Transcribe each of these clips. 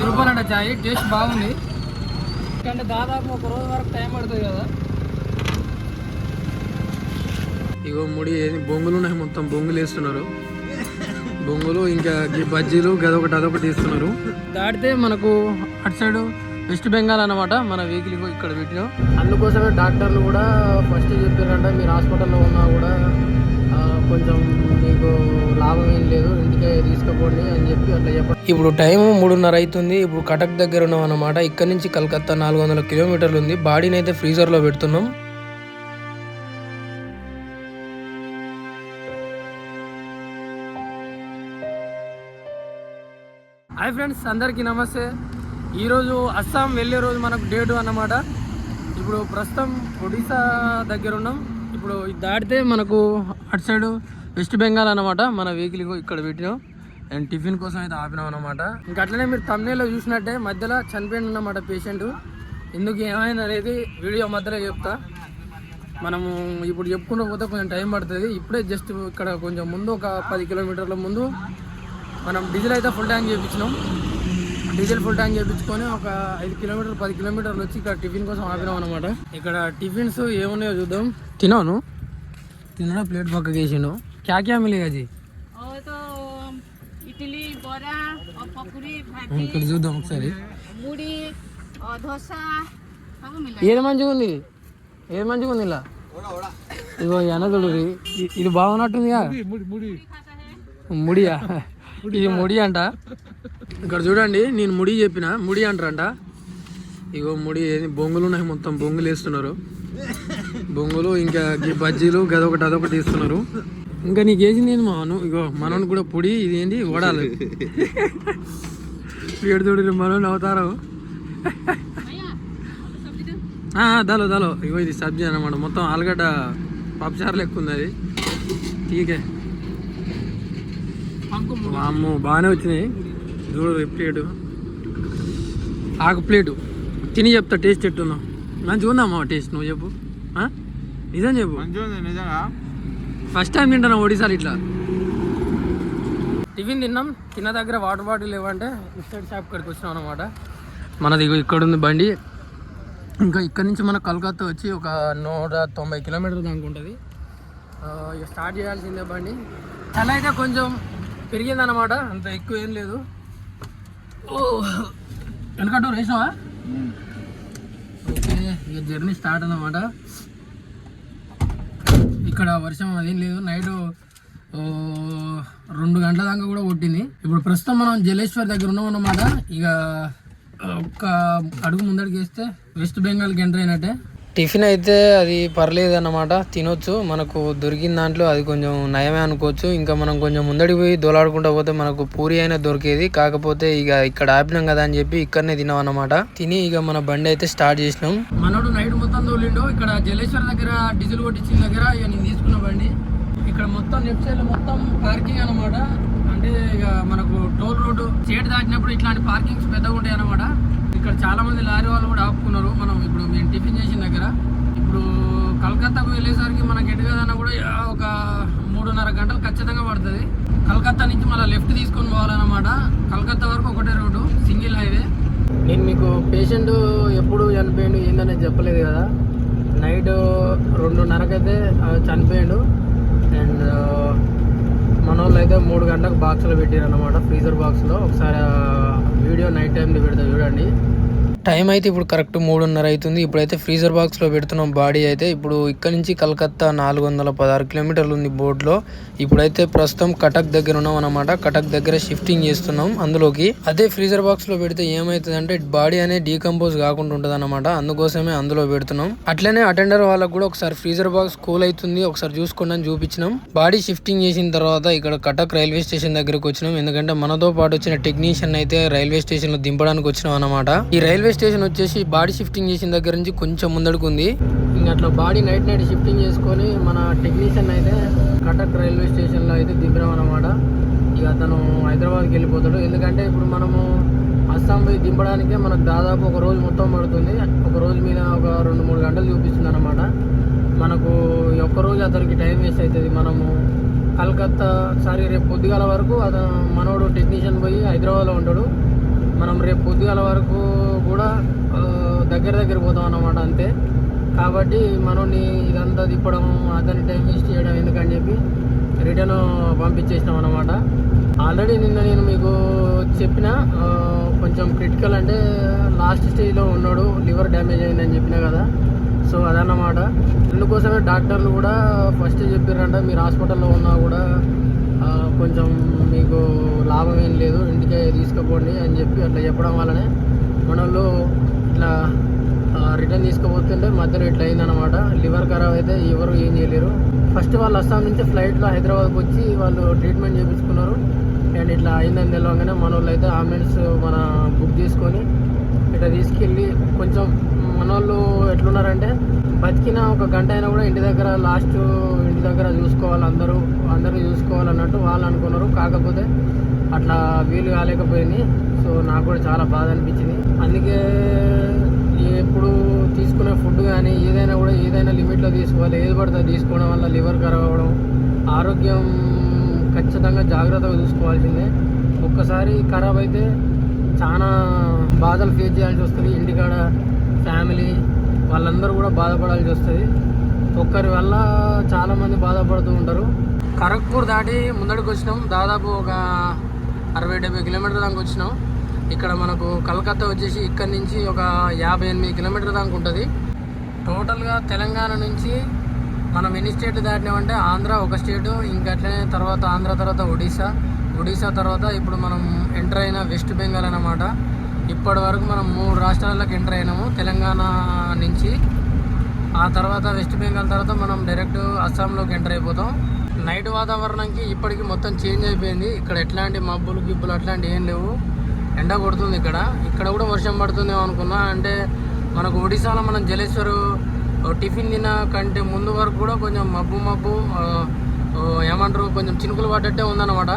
ఐదు రూపాయలు అంట చాయ్ టేస్ట్ బాగుంది. అంటే దాదాపు ఒక రోజు వరకు టైం పడుతుంది కదా. ఇగో ముడి ఏది? బొంగులు ఉన్నాయి మొత్తం బొంగులు వేస్తున్నారు. బొంగులు ఇంకా ఈ బజ్జీలు గదొకటి అదొకటి ఇస్తున్నారు దాటితే మనకు అటు సైడ్ వెస్ట్ బెంగాల్ అన్నమాట మన వెహికల్ ఇక్కడ పెట్టినాం. అందుకోసమే డాక్టర్లు కూడా ఫస్ట్ చెప్పారంట మీరు హాస్పిటల్లో ఉన్నా కూడా ఆ, కొంచెం మీకు లాభం ఏం లేదు ఇంటికే తీసుకుపోండి అని చెప్పి అట్లా చెప్పండి ఇప్పుడు టైం మూడున్నర అవుతుంది. ఇప్పుడు కటక్ దగ్గర ఉన్నాం అన్నమాట. ఇక్కడ నుంచి కలకత్తా నాలుగు వందల కిలోమీటర్లు ఉంది. బాడీని అయితే ఫ్రీజర్లో పెడుతున్నాం. హాయ్ ఫ్రెండ్స్ అందరికీ నమస్తే. ఈరోజు అస్సాం వెళ్ళే రోజు మనకు డేటు అన్నమాట. ఇప్పుడు ప్రస్తుతం ఒడిశా దగ్గర ఉన్నాం. ఇప్పుడు ఇది దాటితే మనకు అటు సైడ్ వెస్ట్ బెంగాల్ అన్నమాట. మన వెహికల్ ఇక్కడ పెట్టినాం. అండ్ టిఫిన్ కోసం అయితే ఆపినాం అనమాట ఇంకా అట్లనే మీరు తమ్నేలో చూసినట్టే మధ్యలో చనిపోయింది అన్నమాట పేషెంట్. ఎందుకు ఏమైంది అనేది వీడియో మధ్యలో చెప్తా. మనము ఇప్పుడు చెప్పుకుంటూ పోతే కొంచెం టైం పడుతుంది. ఇప్పుడే జస్ట్ ఇక్కడ కొంచెం ముందు ఒక పది కిలోమీటర్ల ముందు మనం డీజిల్ అయితే ఫుల్ ట్యాంక్ చేయించినాం డీజిల్ ఫుల్ ట్యాంక్ చేయించుకొని ఒక ఐదు కిలోమీటర్లు పది కిలోమీటర్లు వచ్చి ఇక్కడ టిఫిన్ కోసం ఆపినాం అనమాట ఇక్కడ టిఫిన్స్ ఏమున్నాయో చూద్దాం. తినాను తినడం ప్లేట్ పక్కకి వేసిండు క్యాక్యా అది ఇక్కడ చూద్దాం ఒకసారి ఏది మంచిగా ఉంది ఏది మంచిగా ఉంది ఇలా ఇదిగో ఎనదుడు ఇది బాగున్నట్టుందిగా ముడియా ఇది ముడి అంట ఇక్కడ చూడండి నేను ముడి చెప్పిన ముడి అంటారంట ఇగో ముడి బొంగులు ఉన్నాయి మొత్తం బొంగులు వేస్తున్నారు బొంగులు ఇంకా బజ్జీలు గదొకటి అదొకటి ఇస్తున్నారు ఇంకా నీకు వేసింది ఏంది నువ్వు ఇగో మనోని కూడా పొడి ఇది ఏంటి వడాలి. వీడు చూడు మనోని అవుతారు దలో దలో దాలో దాలో. ఇగో ఇది సబ్జీ అనమాట మొత్తం ఆలుగడ్డ పప్పుచారు లెక్క ఉంది అది. ఠీకే అమ్మో బాగానే వచ్చినాయి. చూడు ప్లేటు. ఆకు ప్లేటు. తిని చెప్తా టేస్ట్ ఎట్టున్నావు మంచిగా ఉందమ్మా టేస్ట్? నువ్వు చెప్పు. నిజం చెప్పు. నిజంగా. ఫస్ట్ టైం తింటాను ఒడిసారి ఇట్లా. టిఫిన్ తిన్నాం తిన్న దగ్గర వాటర్ బాటిల్ లేవంటే ఇస్టేట్ షాప్ కాడికి వచ్చినాం అనమాట మనది ఇక్కడ ఉంది బండి. ఇంకా ఇక్కడ నుంచి మన కలకత్తా వచ్చి ఒక నూట తొంభై కిలోమీటర్లు దాకా ఉంటుంది. ఇక స్టార్ట్ చేయాల్సిందే బండి. చల అయితే కొంచెం పెరిగిందన్నమాట అంత ఎక్కువ ఏం లేదు. ఓ వెనకట్టు వేసినావా ఓకే ఇక జర్నీ స్టార్ట్ అన్నమాట. ఇక్కడ వర్షం అదేం లేదు. నైట్ రెండు గంటల దాకా కూడా కొట్టింది. ఇప్పుడు ప్రస్తుతం మనం జలేశ్వర్ దగ్గర ఉన్నాం అన్నమాట. ఇక ఒక్క అడుగు ముందడికి వేస్తే వెస్ట్ బెంగాల్కి ఎంటర్ అయినట్టే. టిఫిన్ అయితే అది పర్లేదు అన్నమాట తినొచ్చు. మనకు దొరికిన దాంట్లో అది కొంచెం నయమే అనుకోవచ్చు. ఇంకా మనం కొంచెం ముందడికి పోయి దొలాడుకుంటా పోతే మనకు పూరి అయినా దొరికేది. కాకపోతే ఇక ఇక్కడ ఆపినాం కదా అని చెప్పి ఇక్కడనే తినాం అన్నమాట తిని ఇక మన బండి అయితే స్టార్ట్ చేసినాం. మనోడు నైట్ మొత్తం తోలిండు. ఇక్కడ జలేశ్వర్ దగ్గర డీజిల్ కొట్టించిన దగ్గర ఇక నేను తీసుకున్న బండి. ఇక్కడ మొత్తం లెఫ్ట్ సైడ్ మొత్తం పార్కింగ్ అన్నమాట. అంటే ఇక మనకు టోల్ రోడ్డు స్టేట్ దాటినప్పుడు ఇట్లాంటి పార్కింగ్స్ పెద్దగా ఉంటాయి అన్నమాట చాలామంది లారీ వాళ్ళు కూడా ఆపుకున్నారు. మనం ఇప్పుడు మేము టిఫిన్ చేసిన దగ్గర. ఇప్పుడు కలకత్తాకు వెళ్ళేసరికి మనకి ఎటుకదన్నా కూడా ఒక మూడున్నర గంటలు ఖచ్చితంగా పడుతుంది. కలకత్తా నుంచి మళ్ళీ లెఫ్ట్ తీసుకొని పోవాలన్నమాట. కలకత్తా వరకు ఒకటే రోడ్డు సింగిల్ హైవే. నేను మీకు పేషెంట్ ఎప్పుడు చనిపోయిండు ఏందనేది చెప్పలేదు కదా. నైట్ రెండున్నరకైతే ఆ, చనిపోయిండు. అండ్ మన వాళ్ళు అయితే మూడు గంటలకు బాక్స్లో పెట్టారు అనమాట ఫ్రీజర్ బాక్స్లో. ఒకసారి వీడియో నైట్ టైంలో పెడతా చూడండి. టైం అయితే ఇప్పుడు కరెక్ట్ మూడున్నర అవుతుంది. ఇప్పుడైతే ఫ్రీజర్ బాక్స్లో పెడుతున్నాం. బాడీ అయితే ఇప్పుడు ఇక్కడ నుంచి కలకత్తా నాలుగు వందల పదహారు కిలోమీటర్లు ఉంది బోర్డులో. ఇప్పుడైతే ప్రస్తుతం కటక్ దగ్గర ఉన్నాం అనమాట కటక్ దగ్గర షిఫ్టింగ్ చేస్తున్నాం అందులోకి. అదే ఫ్రీజర్ బాక్స్లో పెడితే ఏమవుతుందంటే అంటే బాడీ అనేది డీకంపోజ్ కాకుండా ఉంటుంది అనమాట అందుకోసమే అందులో పెడుతున్నాం. అట్లనే అటెండర్ వాళ్ళకి కూడా ఒకసారి ఫ్రీజర్ బాక్స్ కూల్ అవుతుంది. ఒకసారి చూసుకోండి అని చూపించినాం. బాడీ షిఫ్టింగ్ చేసిన తర్వాత ఇక్కడ కటక్ రైల్వే స్టేషన్ దగ్గరకు వచ్చినాం. ఎందుకంటే మనతో పాటు వచ్చిన టెక్నీషియన్ అయితే రైల్వే స్టేషన్లో దింపడానికి వచ్చినాం అనమాట ఈ రైల్వే రైల్వే స్టేషన్ వచ్చేసి బాడీ షిఫ్టింగ్ చేసిన దగ్గర నుంచి కొంచెం ముందడుకు ఉంది ఇంకా అట్లా బాడీ నైట్ నైట్ షిఫ్టింగ్ చేసుకొని మన టెక్నీషియన్ అయితే కటక్ రైల్వే స్టేషన్లో అయితే దింపినాం అనమాట ఇక అతను హైదరాబాద్కి వెళ్ళిపోతాడు. ఎందుకంటే ఇప్పుడు మనము అస్సాం పోయి దింపడానికే మనకు దాదాపు ఒక రోజు మొత్తం పడుతుంది. ఒక రోజు మీద ఒక రెండు మూడు గంటలు చూపిస్తుంది అనమాట మనకు ఈ ఒక్క రోజు అతనికి టైం వేస్ట్ అవుతుంది. మనము కలకత్తా సారీ రేపు పొద్దుగాల వరకు అతను మనోడు టెక్నీషియన్ పోయి హైదరాబాద్లో ఉంటాడు. మనం రేపు పొద్దుగాల వరకు కూడా దగ్గర దగ్గర పోతాం అన్నమాట అంతే. కాబట్టి మనోని ఇదంతా తిప్పడం అతని టైం వేస్ట్ చేయడం ఎందుకని చెప్పి రిటర్న్ పంపించేసినాం అనమాట ఆల్రెడీ నిన్న నేను మీకు చెప్పిన కొంచెం క్రిటికల్ అంటే లాస్ట్ స్టేజ్లో ఉన్నాడు లివర్ డ్యామేజ్ అయిందని చెప్పిన కదా. సో అదన్నమాట. అందుకోసమే డాక్టర్లు కూడా ఫస్ట్ చెప్పారంట మీరు హాస్పిటల్లో ఉన్నా కూడా కొంచెం మీకు లాభం ఏం లేదు ఇంటికే తీసుకుపోండి అని చెప్పి అట్లా చెప్పడం వల్లనే మన ఇట్లా రిటర్న్ తీసుకుపోతుంటే మధ్యలో ఇట్లా అయిందనమాట లివర్ ఖరాబ్ అయితే ఎవరు ఏం చేయలేరు. ఫస్ట్ వాళ్ళు అస్సాం నుంచి ఫ్లైట్లో హైదరాబాద్కి వచ్చి వాళ్ళు ట్రీట్మెంట్ చేయించుకున్నారు అండ్ ఇట్లా అయిందని తెలియగానే మన వాళ్ళు అయితే అంబులెన్స్ మన బుక్ చేసుకొని ఇట్లా తీసుకెళ్ళి కొంచెం మన వాళ్ళు ఎట్లున్నారంటే బతికిన ఒక గంట అయినా కూడా ఇంటి దగ్గర లాస్ట్ దగ్గర చూసుకోవాలి అందరూ అందరూ చూసుకోవాలన్నట్టు వాళ్ళు అనుకున్నారు. కాకపోతే అట్లా వీలు కాలేకపోయింది. సో నాకు కూడా చాలా బాధ అనిపించింది. అందుకే ఎప్పుడు తీసుకునే ఫుడ్ కానీ ఏదైనా కూడా ఏదైనా లిమిట్లో తీసుకోవాలి. ఏది పడితే తీసుకోవడం వల్ల లివర్ ఖరాబ్ అవ్వడం ఆరోగ్యం ఖచ్చితంగా జాగ్రత్తగా చూసుకోవాల్సిందే. ఒక్కసారి ఖరాబ్ అయితే చాలా బాధలు ఫేస్ చేయాల్సి వస్తుంది. ఇంటికాడ ఫ్యామిలీ వాళ్ళందరూ కూడా బాధపడాల్సి వస్తుంది. ఒక్కరి వల్ల చాలామంది బాధపడుతూ ఉంటారు. ఖరగ్పూర్ దాటి ముందడికి వచ్చినాం. దాదాపు ఒక అరవై డెబ్బై కిలోమీటర్ దాకా వచ్చినాం. ఇక్కడ మనకు కలకత్తా వచ్చేసి ఇక్కడి నుంచి ఒక యాభై ఎనిమిది కిలోమీటర్ దాకా ఉంటుంది. టోటల్గా తెలంగాణ నుంచి మనం ఎన్ని స్టేట్లు దాటినామంటే ఆంధ్ర ఒక స్టేటు ఇంకట్లనే తర్వాత ఆంధ్ర తర్వాత ఒడిశా. ఒడిశా తర్వాత ఇప్పుడు మనం ఎంటర్ అయిన వెస్ట్ బెంగాల్ అన్నమాట. ఇప్పటి వరకు మనం మూడు రాష్ట్రాలకు ఎంటర్ అయినాము తెలంగాణ నుంచి. ఆ తర్వాత వెస్ట్ బెంగాల్ తర్వాత మనం డైరెక్ట్ అస్సాంలోకి ఎంటర్ అయిపోతాం. నైట్ వాతావరణంకి ఇప్పటికి మొత్తం చేంజ్ అయిపోయింది. ఇక్కడ ఎట్లాంటి మబ్బులు గిబ్బులు అట్లాంటివి ఏం లేవు. ఎండ కొడుతుంది ఇక్కడ. ఇక్కడ కూడా వర్షం పడుతుందేమో అనుకున్నా. అంటే మనకు ఒడిశాలో మనం జలేశ్వరు టిఫిన్ తిన్న కంటే ముందు వరకు కూడా కొంచెం మబ్బు మబ్బు ఏమంటారు కొంచెం చినుకులు పడ్డట్టే ఉందన్నమాట.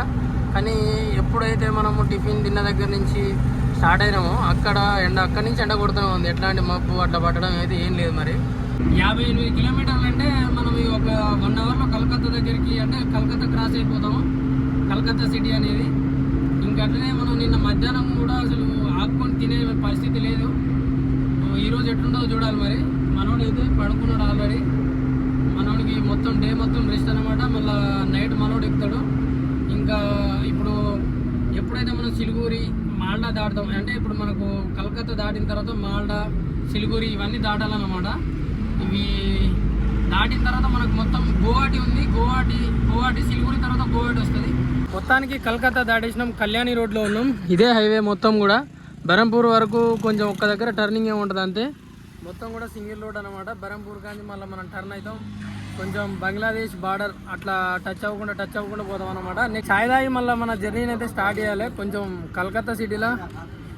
కానీ ఎప్పుడైతే మనము టిఫిన్ తిన్న దగ్గర నుంచి స్టార్ట్ అయినామో అక్కడ ఎండ అక్కడి నుంచి ఎండ కొడుతూనే ఉంది. ఎట్లాంటి మబ్బు అట్లా పట్టడం అయితే ఏం లేదు మరి. యాభై ఎనిమిది కిలోమీటర్లు అంటే మనం ఈ ఒక వన్ అవర్లో కలకత్తా దగ్గరికి అంటే కలకత్తా క్రాస్ అయిపోతాము. కలకత్తా సిటీ అనేది. ఇంకా అట్లనే మనం నిన్న మధ్యాహ్నం కూడా అసలు ఆపుకొని తినే పరిస్థితి లేదు. ఈరోజు ఎట్లుందో ఎట్లుండో చూడాలి మరి. మనోడు అయితే పడుకున్నాడు ఆల్రెడీ మనోడికి మొత్తం డే మొత్తం రెస్ట్ అనమాట మళ్ళీ నైట్ మనోడు ఎక్కుతాడు. ఇంకా ఇప్పుడు ఎప్పుడైతే మనం సిలిగూరి మాల్డా దాటుతాం అంటే ఇప్పుడు మనకు కలకత్తా దాటిన తర్వాత మాల్డా సిలిగూరి ఇవన్నీ దాటాలన్నమాట. ఈ దాటిన తర్వాత మనకు మొత్తం గోవాటి ఉంది. గోవాటి గోవాటి సిలిగురి తర్వాత గోవాటి వస్తుంది. మొత్తానికి కలకత్తా దాటేసినాం. కళ్యాణి రోడ్లో ఉన్నాం. ఇదే హైవే మొత్తం కూడా. బెరంపూర్ వరకు కొంచెం ఒక్క దగ్గర టర్నింగ్ ఏ ఉంటుంది అంతే. మొత్తం కూడా సింగిల్ రోడ్ అనమాట బెరంపూర్ కానీ మళ్ళీ మనం టర్న్ అవుతాం కొంచెం బంగ్లాదేశ్ బార్డర్ అట్లా టచ్ అవ్వకుండా టచ్ అవ్వకుండా పోతాం అనమాట నెక్స్ట్ సాయిదాయి మళ్ళీ మన జర్నీని అయితే స్టార్ట్ చేయాలి. కొంచెం కలకత్తా సిటీలో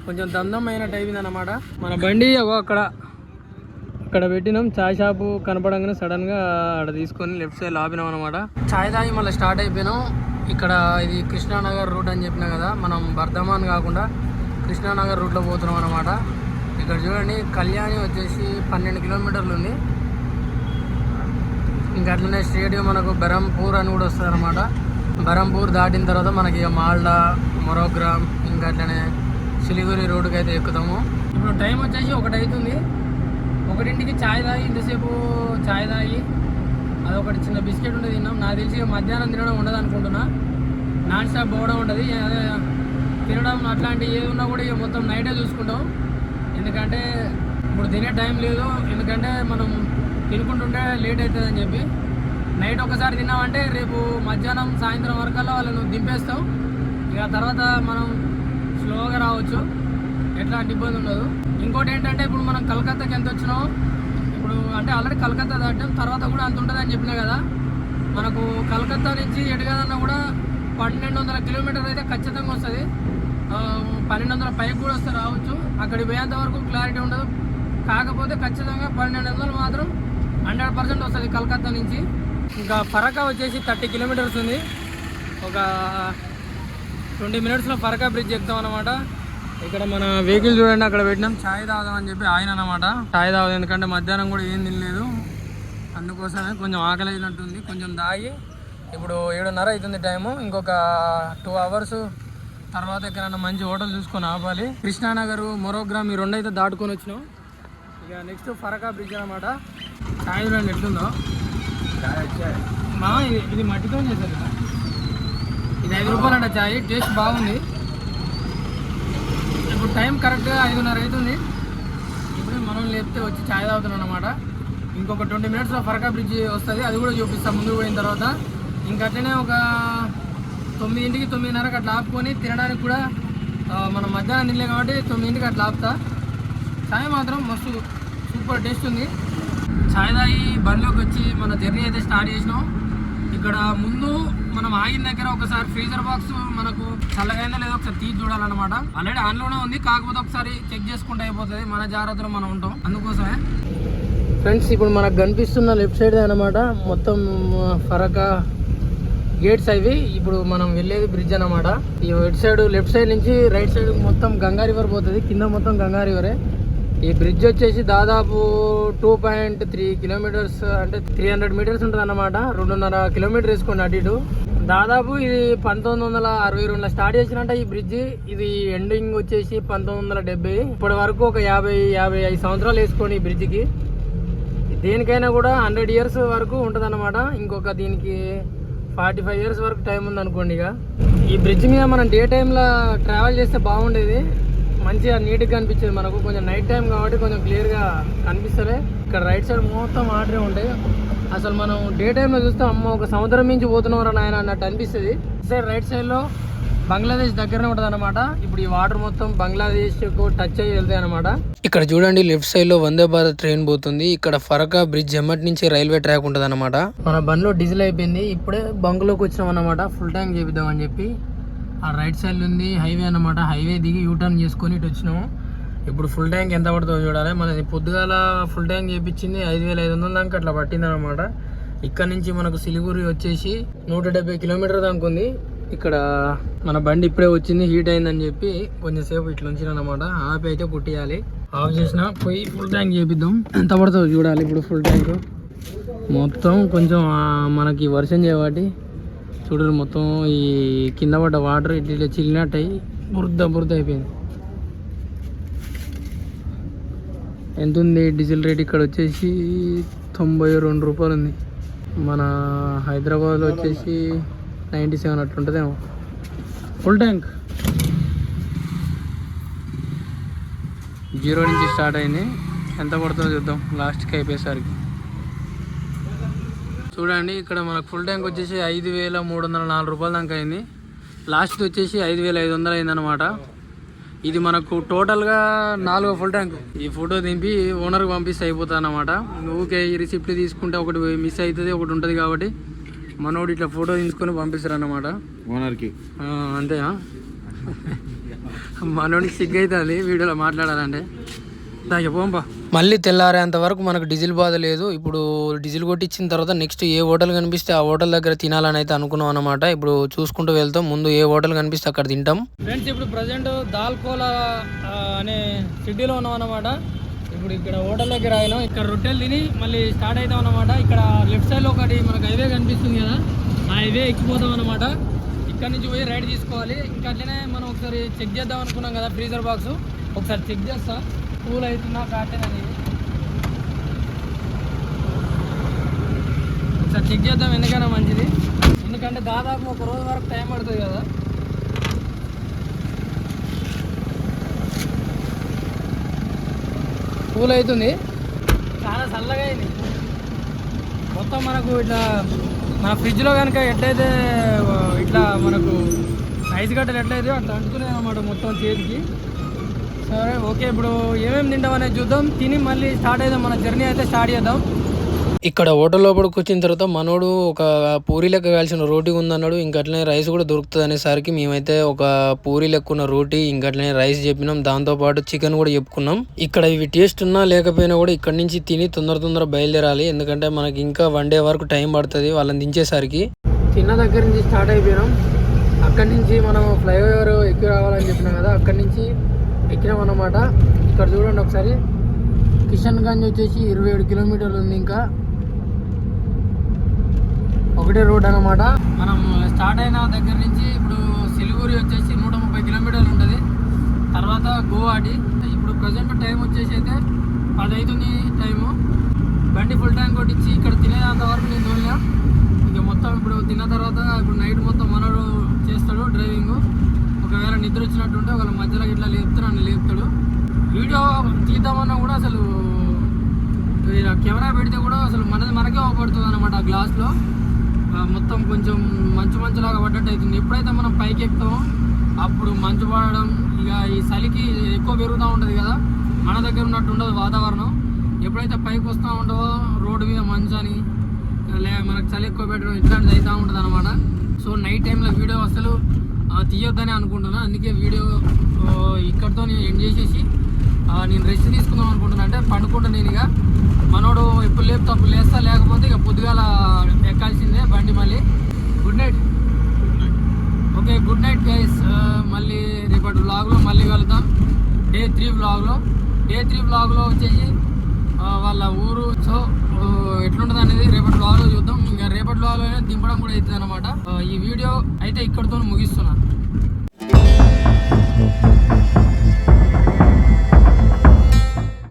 కొంచెం దందం అయినట్టు అయిపోయింది అనమాట మన బండి అగో అక్కడ. ఇక్కడ పెట్టినాం. చాయ్ షాపు కనపడంగానే సడన్గా అక్కడ తీసుకొని లెఫ్ట్ సైడ్ ఆపినాం అనమాట చాయ్ తాగి మళ్ళీ స్టార్ట్ అయిపోయినాం. ఇక్కడ ఇది కృష్ణానగర్ రూట్ అని చెప్పినా కదా మనం బర్ధమాన్ కాకుండా కృష్ణానగర్ రూట్లో పోతున్నాం అనమాట ఇక్కడ చూడండి కళ్యాణి వచ్చేసి పన్నెండు కిలోమీటర్లు ఉంది. ఇంకా అట్లనే స్టేడియం మనకు బెరంపూర్ అని కూడా వస్తుంది అనమాట బెరంపూర్ దాటిన తర్వాత మనకి మాల్డా మొరోగ్రామ్ ఇంకా అట్లనే సిలిగురి రోడ్డుకి అయితే ఎక్కుతాము. ఇప్పుడు టైం వచ్చేసి ఒకటి అవుతుంది. ఒకటింటికి చాయ్ తాగి ఇంతసేపు చాయ్ తాగి అదొకటి చిన్న బిస్కెట్ ఉంటుంది తిన్నాం. నాకు తెలిసి మధ్యాహ్నం తినడం ఉండదు అనుకుంటున్నా. నాన్ స్టాప్ పోవడం ఉంటుంది అదే తినడం అట్లాంటి ఏది ఉన్నా కూడా ఇక మొత్తం నైటే చూసుకుంటాం. ఎందుకంటే ఇప్పుడు తినే టైం లేదు. ఎందుకంటే మనం తినుకుంటుంటే లేట్ అవుతుంది అని చెప్పి. నైట్ ఒకసారి తిన్నామంటే రేపు మధ్యాహ్నం సాయంత్రం వరకల్లా వాళ్ళను దింపేస్తాం. ఇక తర్వాత మనం స్లోగా రావచ్చు. ఎట్లాంటి ఇబ్బంది ఉండదు. ఇంకోటి ఏంటంటే ఇప్పుడు మనం కలకత్తాకి ఎంత వచ్చినాం ఇప్పుడు అంటే ఆల్రెడీ కలకత్తా దాటాం తర్వాత కూడా అంత ఉంటుంది అని చెప్పినా కదా మనకు కలకత్తా నుంచి ఎడగదన్నా కూడా పన్నెండు వందల కిలోమీటర్ అయితే ఖచ్చితంగా వస్తుంది. పన్నెండు వందల పైకి కూడా వస్తే రావచ్చు. అక్కడికి పోయేంత వరకు క్లారిటీ ఉండదు. కాకపోతే ఖచ్చితంగా పన్నెండు వందలు మాత్రం హండ్రెడ్ పర్సెంట్ వస్తుంది కలకత్తా నుంచి. ఇంకా ఫరకా వచ్చేసి థర్టీ కిలోమీటర్స్ ఉంది. ఒక ట్వంటీ మినిట్స్లో ఫరకా బ్రిడ్జ్ ఎక్కుతాం అనమాట ఇక్కడ మన వెహికల్ చూడండి అక్కడ పెట్టినాం. ఛాయ్ తాగుదాం అని చెప్పి ఆయన అనమాట ఛాయ్ తాగుదాం ఎందుకంటే మధ్యాహ్నం కూడా ఏం తినలేదు. అందుకోసమే కొంచెం ఆకలి అయినట్టుంది. కొంచెం దాగి ఇప్పుడు ఏడున్నర అవుతుంది టైము. ఇంకొక టూ అవర్స్ తర్వాత ఎక్కడైనా మంచి హోటల్ చూసుకొని ఆపాలి. కృష్ణానగర్ మొరోగ్రామ్ ఈ రెండు అయితే దాటుకొని వచ్చినాం. ఇక నెక్స్ట్ ఫరకా బ్రిడ్జ్ అనమాట చాయ్ చూడండి ఎట్లుందో. మా ఇది మట్టితో చేశారు. ఇది ఐదు రూపాయలు అంట చాయ్. టేస్ట్ బాగుంది. ఇప్పుడు టైం కరెక్ట్గా ఐదున్నర అవుతుంది. ఇప్పుడే మనం లేపితే వచ్చి చాయ్ తాగుతున్నాం అనమాట ఇంకొక ట్వంటీ మినిట్స్లో ఫరకా బ్రిడ్జ్ వస్తుంది. అది కూడా చూపిస్తాం ముందుకు పోయిన తర్వాత. ఇంక అట్లనే ఒక తొమ్మిదింటికి తొమ్మిదిన్నరకు అట్లా ఆపుకొని తినడానికి కూడా మనం మధ్యాహ్నం తినలే కాబట్టి తొమ్మిదింటికి అట్లా ఆపుతా. చాయ్ మాత్రం మస్తు సూపర్ టేస్ట్ ఉంది. చాయ్ తాగి బండిలోకి వచ్చి మన జర్నీ అయితే స్టార్ట్ చేసినాం. ఇక్కడ ముందు మనం ఆగిన దగ్గర ఒకసారి ఫ్రీజర్ బాక్స్ మనకు చల్లగైందా లేదో ఒకసారి తీసి చూడాలన్నమాట. ఆల్రెడీ ఆన్లోనే ఉంది కాకపోతే ఒకసారి చెక్ చేసుకుంటే అయిపోతుంది. మన జాగ్రత్తలో మనం ఉంటాం. అందుకోసమే. ఫ్రెండ్స్ ఇప్పుడు మనకు కనిపిస్తున్న లెఫ్ట్ సైడ్ అనమాట మొత్తం ఫరకా గేట్స్ అవి. ఇప్పుడు మనం వెళ్ళేది బ్రిడ్జ్ అనమాట ఈ ఇటు సైడ్ లెఫ్ట్ సైడ్ నుంచి రైట్ సైడ్ మొత్తం గంగా రివర్ పోతుంది. కింద మొత్తం గంగా రివరే ఈ బ్రిడ్జ్ వచ్చేసి దాదాపు టూ పాయింట్ త్రీ కిలోమీటర్స్ అంటే త్రీ హండ్రెడ్ మీటర్స్ ఉంటుంది అన్నమాట రెండున్నర కిలోమీటర్ వేసుకోండి అటు ఇటు. దాదాపు ఇది పంతొమ్మిది వందల అరవై రెండులో స్టార్ట్ చేసినట్ట ఈ బ్రిడ్జ్ ఇది ఎండింగ్ వచ్చేసి పంతొమ్మిది వందల డెబ్బై. ఇప్పటి వరకు ఒక యాభై యాభై ఐదు సంవత్సరాలు వేసుకోండి ఈ బ్రిడ్జ్కి దేనికైనా కూడా హండ్రెడ్ ఇయర్స్ వరకు ఉంటుంది అన్నమాట ఇంకొక దీనికి ఫార్టీ ఫైవ్ ఇయర్స్ వరకు టైం ఉంది అనుకోండి ఇక. ఈ బ్రిడ్జ్ మీద మనం డే టైంలో ట్రావెల్ చేస్తే బాగుండేది. మంచిగా నీట్గా కనిపించేది మనకు. కొంచెం నైట్ టైం కాబట్టి కొంచెం క్లియర్గా కనిపిస్తలే. ఇక్కడ రైట్ సైడ్ మొత్తం ఆర్డరే ఉంటాయి. అసలు మనం డే టైంలో చూస్తే అమ్మ ఒక సముద్రం మించి పోతున్నవారు నాయన అన్నట్టు అనిపిస్తుంది. సైడ్ రైట్ సైడ్లో బంగ్లాదేశ్ దగ్గరనే ఉంటుంది అనమాట ఇప్పుడు ఈ వాటర్ మొత్తం బంగ్లాదేశ్ టచ్ అయ్యి వెళ్తాయి అనమాట ఇక్కడ చూడండి లెఫ్ట్ సైడ్లో వందే భారత్ ట్రైన్ పోతుంది. ఇక్కడ ఫరకా బ్రిడ్జ్ ఎమ్మటి నుంచి రైల్వే ట్రాక్ ఉంటుంది అనమాట మన బండిలో డీజిల్ అయిపోయింది. ఇప్పుడే బంకులోకి వచ్చినాం అనమాట ఫుల్ ట్యాంక్ చేపిద్దాం అని చెప్పి. ఆ రైట్ సైడ్ ఉంది హైవే అనమాట హైవే దిగి యూటర్న్ చేసుకొని ఇటు వచ్చినాము. ఇప్పుడు ఫుల్ ట్యాంక్ ఎంత పడుతుందో చూడాలి. మనది పొద్దుగాల ఫుల్ ట్యాంక్ చేపించింది ఐదు వేల ఐదు వందల దాకా అట్లా పట్టింది అనమాట ఇక్కడ నుంచి మనకు సిలిగురి వచ్చేసి నూట డెబ్బై కిలోమీటర్ దాకా ఉంది. ఇక్కడ మన బండి ఇప్పుడే వచ్చింది హీట్ అయిందని చెప్పి కొంచెంసేపు ఇట్లా ఉంచిన అనమాట అయితే పుట్టియాలి ఆఫ్ చేసిన పోయి ఫుల్ ట్యాంక్ చేపిద్దాం. ఎంత పడుతుంది చూడాలి ఇప్పుడు ఫుల్ ట్యాంక్. మొత్తం కొంచెం మనకి వర్షం చేయబట్టి చూడరు మొత్తం ఈ కింద పడ్డ వాటర్ ఇట్లా ఇట్లా చిల్లినట్టు అయ్యి బురద బురద అయిపోయింది. ఎంత ఉంది డీజిల్ రేట్ ఇక్కడ వచ్చేసి తొంభై రెండు రూపాయలు ఉంది. మన హైదరాబాద్లో వచ్చేసి ninety seven అట్లుంటుందేమో. Full tank. Zero నుంచి స్టార్ట్ అయింది. ఎంత పడుతుందో చూద్దాం. లాస్ట్కి అయిపోయేసరికి. చూడండి ఇక్కడ మనకు ఫుల్ ట్యాంక్ వచ్చేసి ఐదు వేల మూడు వందల నాలుగు రూపాయల దాకా అయింది. లాస్ట్ వచ్చేసి ఐదు వేల ఐదు వందలు అయిందనమాట ఇది మనకు టోటల్గా నాలుగో ఫుల్ ట్యాంక్ ఈ ఫోటో దింపి ఓనర్కి పంపిస్తే అయిపోతుంది అనమాట ఊకే ఈ రిసిప్ట్ తీసుకుంటే ఒకటి మిస్ అవుతుంది ఒకటి ఉంటుంది కాబట్టి మనోడు ఇట్లా ఫోటో తీసుకొని పంపిస్తారు అన్నమాట ఓనర్కి అంతేనా మనోడికి సిగ్గు అవుతుంది వీడియోలో మాట్లాడాలంటే. దా చెప్పంపా మళ్ళీ తెల్లారేంత వరకు మనకు డీజిల్ బాధ లేదు. ఇప్పుడు డీజిల్ కొట్టించిన తర్వాత నెక్స్ట్ ఏ హోటల్ కనిపిస్తే ఆ హోటల్ దగ్గర తినాలని అయితే అనుకున్నాం అనమాట ఇప్పుడు చూసుకుంటూ వెళ్తాం. ముందు ఏ హోటల్ కనిపిస్తే అక్కడ తింటాం. ఫ్రెండ్స్ ఇప్పుడు ప్రజెంట్ దాల్కోలా అనే సిటీలో ఉన్నాం అనమాట ఇప్పుడు ఇక్కడ హోటల్ దగ్గర ఆగినాం. ఇక్కడ రొట్టెలు తిని మళ్ళీ స్టార్ట్ అవుతాం అనమాట ఇక్కడ లెఫ్ట్ సైడ్లో ఒకటి మనకు హైవే కనిపిస్తుంది కదా ఆ హైవే ఎక్కిపోతాం అనమాట ఇక్కడ నుంచి పోయి రైడ్ తీసుకోవాలి. ఇంకా అట్లనే మనం ఒకసారి చెక్ చేద్దాం అనుకున్నాం కదా ఫ్రీజర్ బాక్స్. ఒకసారి చెక్ చేస్తా. కూల్ అవుతుందా కాటే అనేది. ఒకసారి చెక్ చేద్దాం ఎందుకైనా మంచిది. ఎందుకంటే దాదాపు ఒక రోజు వరకు టైం పడుతుంది కదా. కూల్ అవుతుంది చాలా చల్లగా అయింది. మొత్తం మనకు ఇట్లా మన ఫ్రిడ్జ్లో కనుక ఎట్లయితే ఇట్లా మనకు ఐస్ గడ్డలు ఎట్లయితే అట్లా అంటుతున్నాయి అన్నమాట మొత్తం చేతికి. ఓకే ఇప్పుడు ఏమేమి తింటాం అనేది చూద్దాం. తిని మళ్ళీ స్టార్ట్ అయిదాం. మన జర్నీ అయితే స్టార్ట్ చేద్దాం. ఇక్కడ హోటల్ లోపలికి వచ్చిన తర్వాత మనోడు ఒక పూరి లెక్క కాల్చిన రోటీ ఉందన్నాడు. ఇంకా అట్లనే రైస్ కూడా దొరుకుతుంది అనేసరికి మేమైతే ఒక పూరి లెక్క ఉన్న రోటీ ఇంకా అట్లనే రైస్ చెప్పినాం. దాంతో పాటు చికెన్ కూడా చెప్పుకున్నాం. ఇక్కడ ఇవి టేస్ట్ ఉన్నా లేకపోయినా కూడా ఇక్కడ నుంచి తిని తొందర తొందర బయలుదేరాలి. ఎందుకంటే మనకి ఇంకా వన్ డే వరకు టైం పడుతుంది వాళ్ళని దించేసరికి. తిన్న దగ్గర నుంచి స్టార్ట్ అయిపోయినాం. అక్కడి నుంచి మనం ఫ్లైఓవర్ ఎక్కి రావాలని చెప్పినాం కదా. అక్కడి నుంచి ఎక్కినాం అనమాట ఇక్కడ చూడండి ఒకసారి. కిషన్ గంజ్ వచ్చేసి ఇరవై ఏడు కిలోమీటర్లు ఉంది ఇంకా. ఒకటే రోడ్ అనమాట మనం స్టార్ట్ అయిన దగ్గర నుంచి ఇప్పుడు సిలిగురి వచ్చేసి నూట ముప్పై కిలోమీటర్లు ఉంటుంది. తర్వాత గోవాటి. ఇప్పుడు ప్రజెంట్ టైం వచ్చేసి అయితే పదైతుంది టైము. బండి ఫుల్ ట్యాంక్ కొట్టించి ఇక్కడ తినేంత వరకు నేను తోలినా. ఇక మొత్తం ఇప్పుడు తిన్న తర్వాత ఇప్పుడు నైట్ మొత్తం మనోడు చేస్తాడు డ్రైవింగ్. ఒకవేళ నిద్ర వచ్చినట్టుంటే ఒకవేళ మధ్యలో ఇట్లా లేపుతే నన్ను లేపుతాడు. వీడియో తీద్దామన్నా కూడా అసలు కెమెరా పెడితే కూడా అసలు మనది మనకే అవపడుతుంది అనమాట ఆ గ్లాస్లో. మొత్తం కొంచెం మంచు మంచులాగా పడ్డట్టు అవుతుంది. ఎప్పుడైతే మనం పైకి ఎక్కుతామో అప్పుడు మంచు పడడం ఇక ఈ చలికి ఎక్కువ పెరుగుతూ ఉంటుంది కదా మన దగ్గర ఉన్నట్టు ఉండదు వాతావరణం. ఎప్పుడైతే పైకి వస్తూ ఉంటావో రోడ్డు మీద మంచు అని లే మనకు చలి ఎక్కువ పెట్టడం ఇట్లాంటిది అవుతూ ఉంటుంది అనమాట సో నైట్ టైంలో వీడియో అసలు తీయొద్దని అనుకుంటున్నా. అందుకే వీడియో ఇక్కడితో నేను ఎండ్ చేసేసి నేను రెస్ట్ తీసుకుందాం అనుకుంటున్నా. అంటే పండుకుంటా నేను ఇక. మనోడు ఎప్పుడు లేపు తప్పు లేస్తా. లేకపోతే ఇక పొద్దుగాల ఎక్కాల్సిందే బండి మళ్ళీ. Good night okay good night guys మళ్ళీ రేపటి వ్లాగ్లో మళ్ళీ కలుద్దాం. డే త్రీ వ్లాగ్లో డే త్రీ వ్లాగ్లో వచ్చేసి వాళ్ళ ఊరు. సో ఎట్లుంటది అనేది రేపటి బ్లాగ్లో చూద్దాం. ఇంకా రేపటి బ్లాగ్లోనే దింపడం కూడా అవుతుంది అనమాట ఈ వీడియో అయితే ఇక్కడితో ముగిస్తున్నాను